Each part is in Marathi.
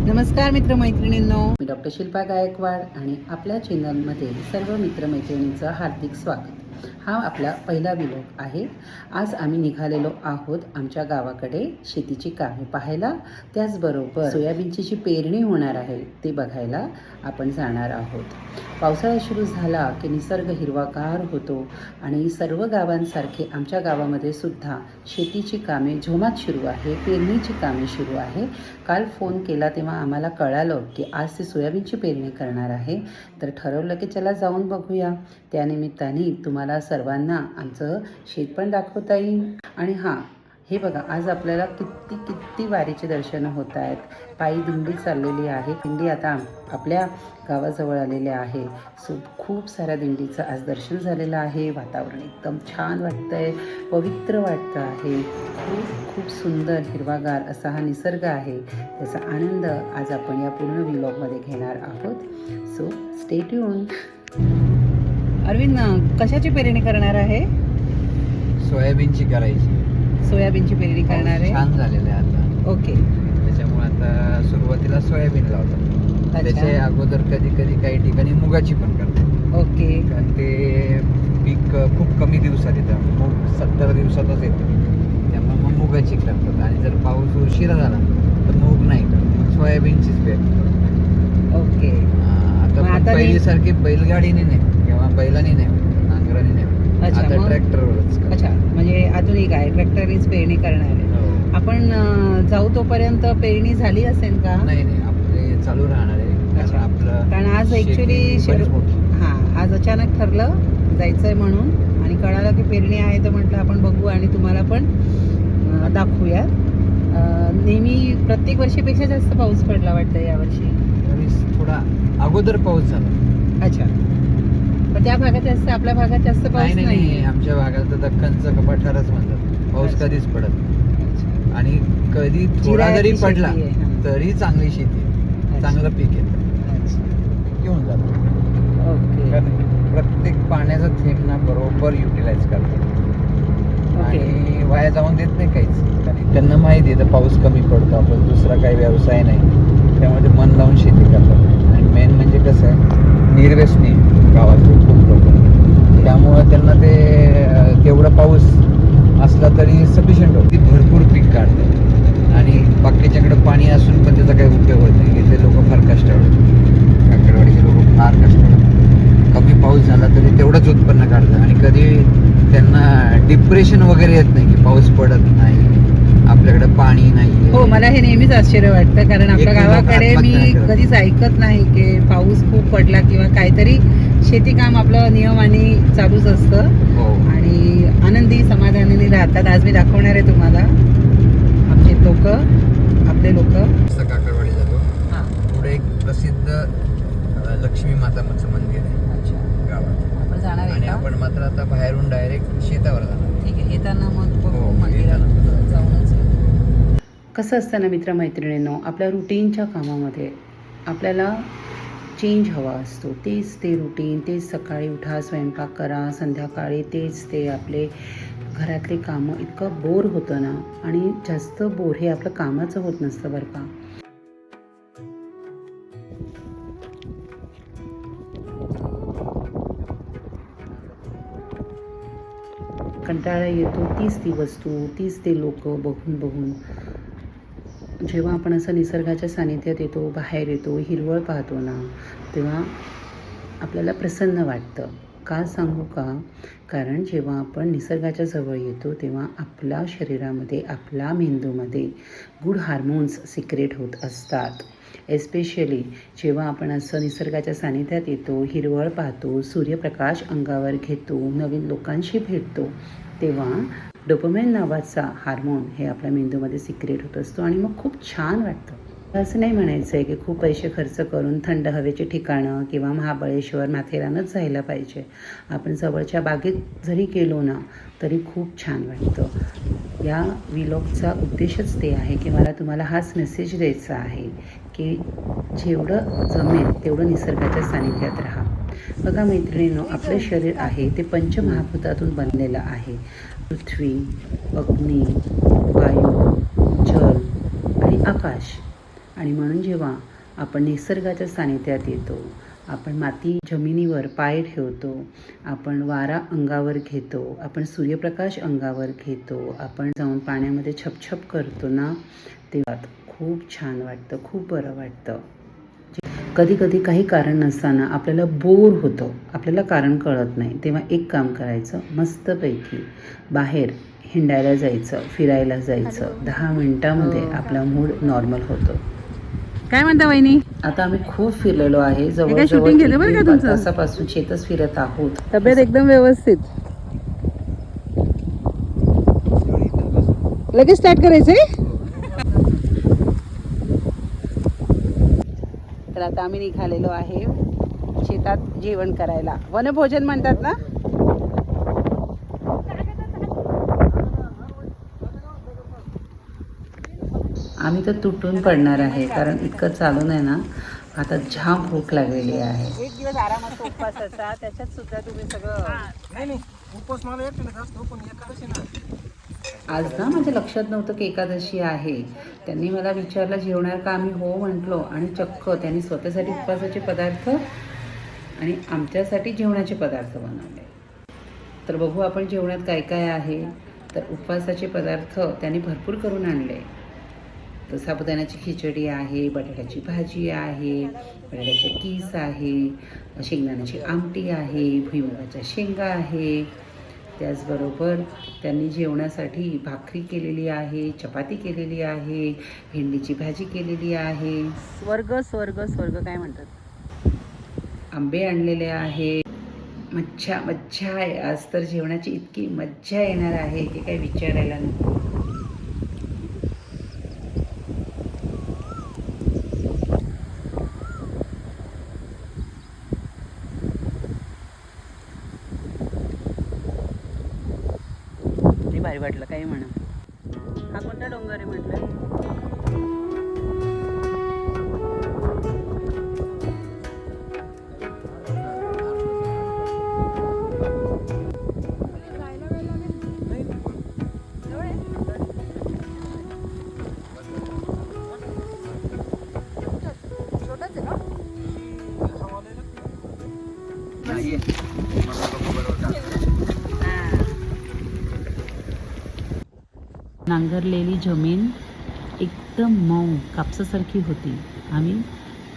नमस्कार मित्रमैत्रिणींनो. मी डॉक्टर शिल्पा गायकवाड आणि आपल्या चॅनलमध्ये सर्व मित्रमैत्रिणींचं हार्दिक स्वागत. हा आपला पहिला विलोक आहे. आज आम्ही निघालेलो आहोत आमच्या गावाकडे शेतीची कामे पाहायला. त्याचबरोबर सोयाबीनची जी पेरणी होणार आहे ते बघायला आपण जाणार आहोत. पावसाळा सुरू झाला की निसर्ग हिरवागार होतो आणि सर्व गावांसारखे आमच्या गावामध्ये सुद्धा शेतीची कामे झोमात सुरू आहे पेरणीची कामे सुरू आहे. काल फोन केला तेव्हा आम्हाला कळालं की आज ते सोयाबीनची पेरणी करणार आहे. तर ठरवलं की चला जाऊन बघूया. त्यानिमित्ताने तुम्हाला सर्वांना आमचं शेत पण दाखवता येईल. आणि हां हे बघा आज आपल्याला किती किती वारीचे दर्शनं होत आहेत. पायी दिंडी चाललेली आहे. दिंडी आता आपल्या गावाजवळ आलेल्या आहे. सो खूप साऱ्या दिंडीचं आज दर्शन झालेलं आहे. वातावरण एकदम छान वाटतं आहे पवित्र वाटतं आहे. खूप खूप सुंदर हिरवागार असा हा निसर्ग आहे. त्याचा आनंद आज आपण या पूर्ण व्लॉगमध्ये घेणार आहोत. सो स्टेट्यून अरविंद कशाची पेरणी करणार आहे? सोयाबीनची करायची. सोयाबीनची पेरणी करणार आहे? छान झालेलं आहे आता. ओके. त्याच्यामुळे आता सुरुवातीला सोयाबीन लावतात. त्याच्या अगोदर कधी कधी काही ठिकाणी मुगाची पण करतात. ओके. कारण ते पीक खूप कमी दिवसात येतं. मूग सत्तर दिवसातच येतं. त्यामुळे मग मुगाची करतात. आणि जर पाऊस उशिरा झाला तर मूग नाही करत. सोयाबीनचीच पेरणी करतात. ओके. आता पहिलीसारखी बैलगाडीने नाही किंवा बैलाने नाही नांगराने नाही अच्छा, आता मग? ट्रॅक्टरवरच करतात. अच्छा म्हणजे आधुनिक आहे ट्रॅक्टरनीच पेरणी करणार आहे हो. आपण अं, जाऊ तोपर्यंत पेरणी झाली असेल का नाही नाही आपले चालू राहणार आहे कारण अच्छा. आपलं कारण आज शेती actually बरीच शेर- मोठी. हां आज अचानक ठरलं जायचंय म्हणून आणि कळालं की पेरणी आहे तर म्हटलं आपण बघू आणि तुम्हाला पण अं, दाखवूया अं, नेहमी प्रत्येक वर्षीपेक्षा जास्त पाऊस पडला वाटतं यावर्षी अगोदर पाऊस झाला. अच्छा. पण त्या भागात जास्त आपल्या भागात जास्त पाऊस नाही नाही नाही आमच्या भागात तर दख्खनचं कपाठारच म्हणतात. पाऊस अच्छा. कधीच पडत नाही. आणि कधी थोडा जिरायती जरी शेती पडला आहे, हां. तरी चांगली शेती आहे. चांगलं पीक येतं. अच्छा. घेऊन जातो. ओके. कारण प्रत्येक पाण्याचा थेंब ना बरोबर युटिलाइज करतात. ओके. आणि वाया जाऊन देत नाही काहीच. कारण त्यांना माहिती आहे तर पाऊस कमी पडतो आपण दुसरा काही व्यवसाय नाही. त्यामुळे ते मन लावून शेती करतात आणि मेन म्हणजे कसं आहे गावातले खूप लोक. त्यामुळं त्यांना ते तेवढा पाऊस असला तरी सफिशियंट होती. भरपूर पीक काढतात. आणि बाकीच्याकडे पाणी असून पण त्याचा काही उपयोग होत नाही. इथले लोक फार कष्ट काकडवाडीचे लोक फार कष्ट कमी पाऊस झाला तरी तेवढंच उत्पन्न काढतात. आणि कधी त्यांना डिप्रेशन वगैरे येत नाही की पाऊस पडत नाही. आपल्याकडे पाणी नाही हो मला हे नेहमीच आश्चर्य वाटतं कारण आपल्या गावाकडे मी. कधीच ऐकत नाही की पाऊस खूप पडला किंवा काहीतरी. शेती काम आपलं नियमाने चालूच असतं. हो. आणि आनंदी समाधानाने राहतात. आज मी दाखवणार आहे तुम्हाला. आमचे लोक आपले लोक. काकडवाडी जातो. पुढे एक प्रसिद्ध लक्ष्मी माताचं मंदिर आहे. गावात. आपण जाणार आहे आणि आपण मात्र आता बाहेरून डायरेक्ट शेतावर जाणार. ठीक आहे. येताना मग बघू कसं असतं ना मित्रमैत्रिणींनो आपल्या रुटीनच्या कामामध्ये आपल्याला चेंज हवा असतो. तेच ते रुटीन तेच सकाळी उठा स्वयंपाक करा संध्याकाळी तेच ते आपले घरातले कामं. इतकं बोर होतं ना आणि जास्त बोर हे आपलं कामाचं होत नसतं बरं का. कंटाळा येतो. तीच ती वस्तू तीच ते लोक बघून बघून. जेव्हा आपण असं निसर्गाच्या सानिध्यात येतो बाहेर येतो हिरवळ पाहतो ना तेव्हा आपल्याला प्रसन्न वाटतं. का सांगू का? कारण जेव्हा आपण निसर्गाच्या जवळ येतो तेव्हा आपल्या शरीरामध्ये आपल्या मेंदूमध्ये गुड हार्मोन्स सिक्रेट होत असतात. एस्पेशली जेव्हा आपण असं निसर्गाच्या सानिध्यात येतो हिरवळ पाहतो सूर्यप्रकाश अंगावर घेतो नवीन लोकांशी भेटतो तेव्हा डोपमेन नावाचा हार्मोन हे आपल्या मेंदूमध्ये सिक्रेट होत असतो आणि मग खूप छान वाटतं. असं नाही म्हणायचं आहे की खूप पैसे खर्च करून थंड हवेचे ठिकाणं किंवा महाबळेश्वर माथेरानच जायला पाहिजे. आपण जवळच्या बागेत जरी गेलो ना तरी खूप छान वाटतं. या विलॉगचा उद्देशच ते आहे की मला तुम्हाला हाच मेसेज द्यायचा आहे की जेवढं जमेल तेवढं निसर्गाच्या सानिध्यात राहा. बघा मैत्रिणीनो आपलं शरीर आहे ते पंचमहाभूतातून बनलेलं आहे. पृथ्वी अग्नी वायू जल आणि आकाश. आणि म्हणून जेव्हा आपण निसर्गाच्या सानिध्यात येतो आपण माती जमिनीवर पाय ठेवतो आपण वारा अंगावर घेतो आपण सूर्यप्रकाश अंगावर घेतो आपण जाऊन पाण्यामध्ये छपछप करतो ना तेव्हा खूप छान वाटतं खूप बरं वाटतं. कधी कधी काही कारण नसताना आपल्याला बोर होतं. आपल्याला कारण कळत नाही. तेव्हा एक काम करायचं मस्तपैकी बाहेर हिंडायला जायचं फिरायला जायचं. दहा मिनिटामध्ये आपला मूड नॉर्मल होतो. काय म्हणता वहिनी? आता आम्ही खूप फिरलेलो आहे. दीड तुमचं? तासापासून शेतच फिरत आहोत. तब्येत एकदम व्यवस्थित. लगेच स्टार्ट करायचंय? आम्ही निघालेलो आहे. शेतात जेवण करायला. वनभोजन म्हणतात ना? आम्ही तर तुटून पडणार आहे कारण इतकं चालून आहे ना. आता जाम भूक लागलेली आहे. एक दिवस आरामाचा उपवासाचा त्याच्यात सुद्धा तुम्ही सगळं आज ना माझ्या लक्षात नव्हतं की एकादशी आहे. त्यांनी मला विचारलं जेवणार का? आम्ही हो म्हटलो आणि चक्क त्यांनी स्वतःसाठी उपवासाचे पदार्थ आणि आमच्यासाठी जेवणाचे पदार्थ बनवले. तर बघू आपण जेवणात काय काय आहे. तर उपवासाचे पदार्थ त्यांनी भरपूर करून आणले. तर साबुदाण्याची खिचडी आहे बटाट्याची भाजी आहे बटाट्याचे कीस आहे शेंगदाण्याची आमटी आहे भुईमुगाच्या शेंगा आहे त्याचबरोबर त्यांनी जेवणासाठी भाकरी केलेली आहे चपाती केलेली आहे भेंडीची भाजी केलेली आहे. स्वर्ग स्वर्ग स्वर्ग काय म्हणतात? आंबे आणलेले आहे. मज्जा मज्जा आहे आज तर जेवणाची इतकी मज्जा येणार आहे की काही विचारायला नको. भारी वाटलं काही म्हणा. हा कोणता डोंगर आहे म्हटलं? नांगरलेली जमीन एकदम मऊ कापसासारखी होती. आम्ही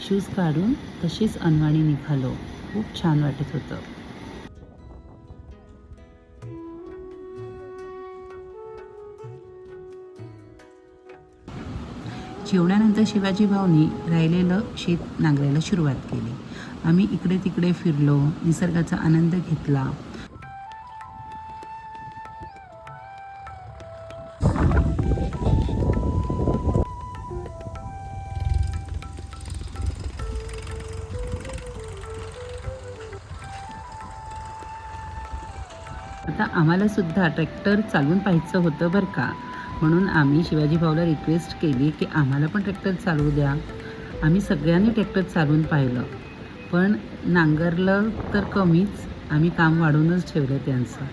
शूज काढून तशीच अनवाणी निघालो. खूप छान वाटत होतं. जेवणानंतर शिवाजी भाऊनी राहिलेलं शेत नांगरायला सुरुवात केली. आम्ही इकडे तिकडे फिरलो निसर्गाचा आनंद घेतला. आम्हालासुद्धा आम्हाला सुद्धा ट्रॅक्टर चालवून पाहायचं होतं बरं का. म्हणून आम्ही शिवाजी भाऊला रिक्वेस्ट केली की आम्हाला पण ट्रॅक्टर चालवू द्या. आम्ही सगळ्यांनी ट्रॅक्टर चालवून पाहिलं. पण नांगरलं तर कमीच. आम्ही काम वाढवूनच ठेवलं त्यांचं.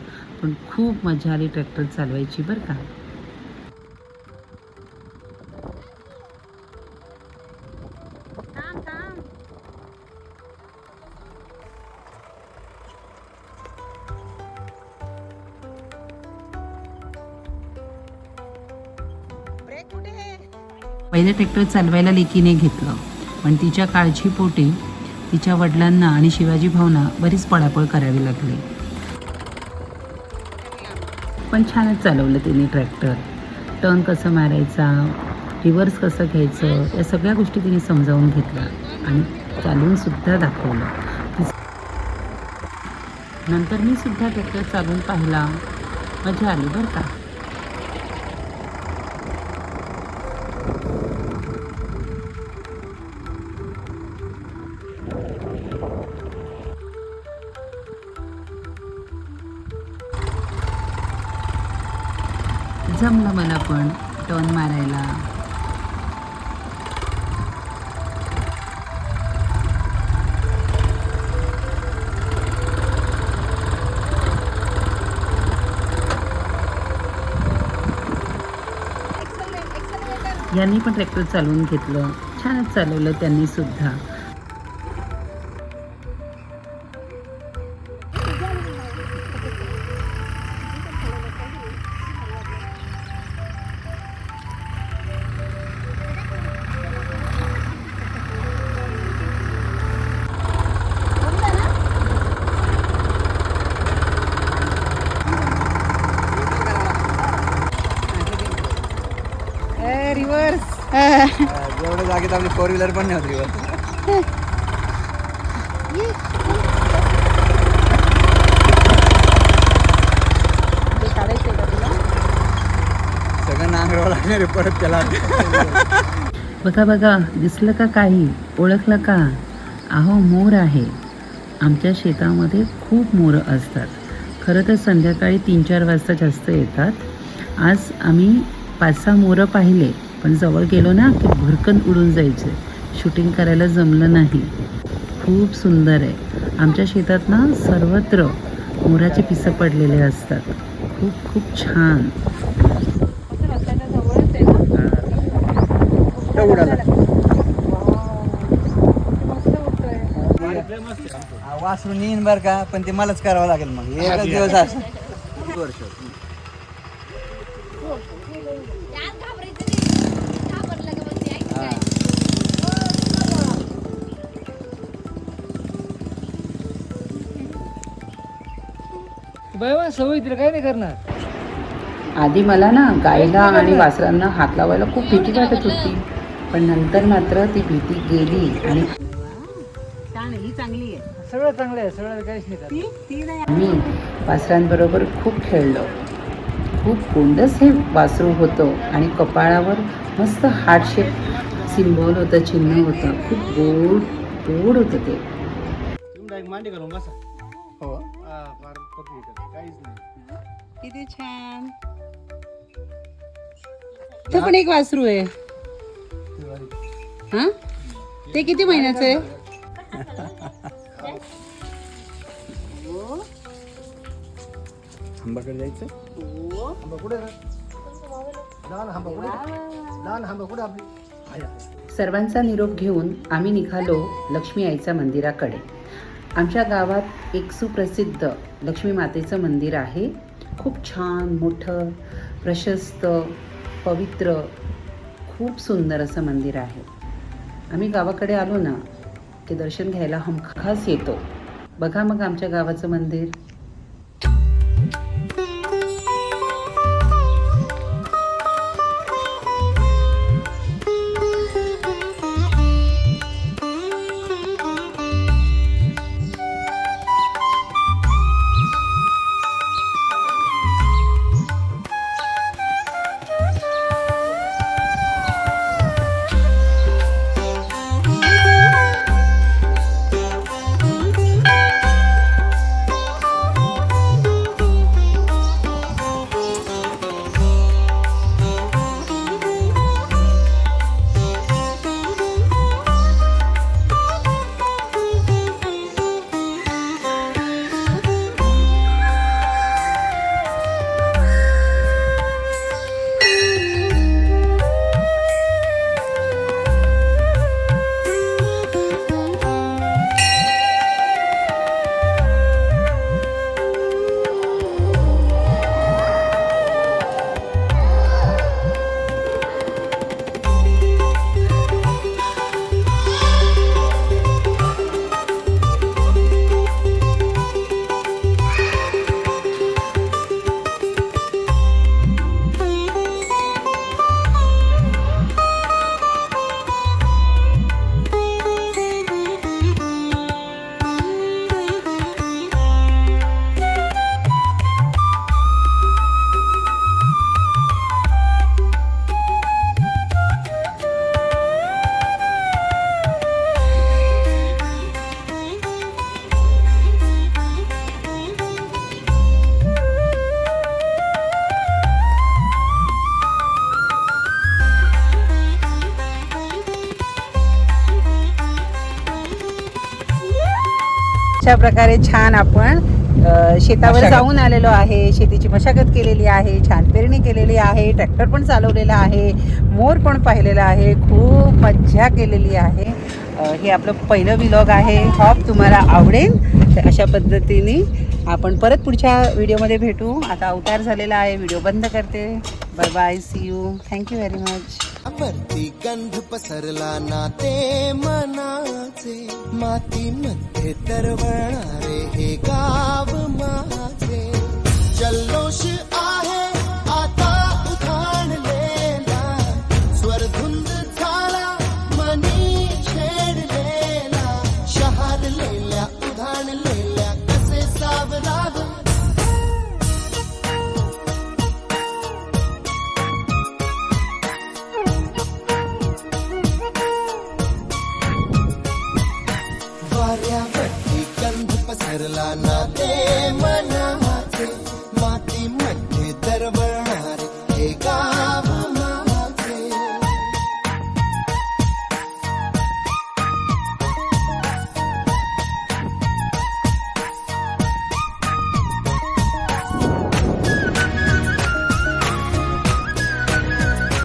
पण खूप मजा आली ट्रॅक्टर चालवायची बरं का. पहिले ट्रॅक्टर चालवायला लेकीने घेतलं. पण तिच्या काळजीपोटी तिच्या वडिलांना आणि शिवाजी भाऊना बरीच पळापळ करावी लागली. पण छानच चालवलं तिने ट्रॅक्टर. टर्न कसं मारायचा रिव्हर्स कसं घ्यायचं या सगळ्या गोष्टी तिने समजावून घेतल्या आणि चालवूनसुद्धा दाखवलं. नंतर मी सुद्धा ट्रॅक्टर चालवून पाहिला. मजा आली बरं का? जमलं मला पण टर्न मारायला. यांनी पण ट्रॅक्टर चालवून घेतलं. छानच चालवलं त्यांनी सुद्धा. एवढ्या आपली फोर व्हीलर पण नाही सगळं नांगरावं लागणार आहे परत त्याला. बघा बघा दिसलं का काही? ओळखलं का? अहो मोर आहे. आमच्या शेतामध्ये खूप मोरं असतात. खरं तर संध्याकाळी तीन चार वाजता जास्त येतात. आज आम्ही पाच सहा मोरं पाहिले. पण जवळ गेलो ना की भरकन उडून जायचे. शूटिंग करायला जमलं नाही. खूप सुंदर आहे. आमच्या शेतात ना सर्वत्र मोराचे पिसं पडलेले असतात. खूप खूप छान. उडाला वासरून येईन बर का पण ते मलाच करावं लागेल मग. एकच दिवस असं. वर्ष सवय तिला काय नाही करणार. आधी मला ना गायला आणि वासरांना हात लावायला खूप भीती वाटत होती. पण नंतर मात्र ती भीती गेली आणि ही चांगली आहे. सगळं चांगलं आहे सगळं काहीच नाही करत. आम्ही वासरांबरोबर खूप खेळलो. खूप गोंडस हे वासरू होतं आणि कपाळावर मस्त हार्ट शेप सिम्बॉल होतं चिन्ह होतं. खूप गोड गोड होतं ते. मांडी घालून बसा. हो. हा, फार पतली आहे, काहीच नाही. किती छान. तो पण एक वासरू आहे. हा? ते किती महिन्याचं आहे? आंबाकडे जायचं? आंबा कुठे आहे रे? लहान आंबा कुठे आहे? लहान आंबा कुठे आहे आपली? आहे, आहे. सर्वांचा निरोप घेऊन आम्ही निघालो लक्ष्मी आईच्या मंदिराकडे. आमच्या गावात एक सुप्रसिद्ध लक्ष्मी मातेचं मंदिर आहे. खूप छान मोठं प्रशस्त पवित्र खूप सुंदर असं मंदिर आहे. आम्ही गावाकडे आलो ना की दर्शन घ्यायला हमखास येतो. बघा मग आमच्या गावाचं मंदिर. अशा प्रकारे छान आपण शेतावर. जाऊन आलेलो आहे. शेतीची मशागत केलेली आहे छान पेरणी केलेली आहे ट्रॅक्टर पण चालवलेला आहे मोर पण पाहिलेला आहे खूप मज्जा केलेली आहे. हे आपलं पहिलं विलॉग आहे. हॉप तुम्हाला आवडेल. तर अशा पद्धतीने आपण परत पुढच्या व्हिडिओमध्ये भेटू. आता अवतार झालेला आहे. व्हिडिओ बंद करते. Bye bye see you thank you very much वरती गंध पसरला ना ते मनाचे. मातीमध्ये तरवणारे हे गाव माझे. जल्लोष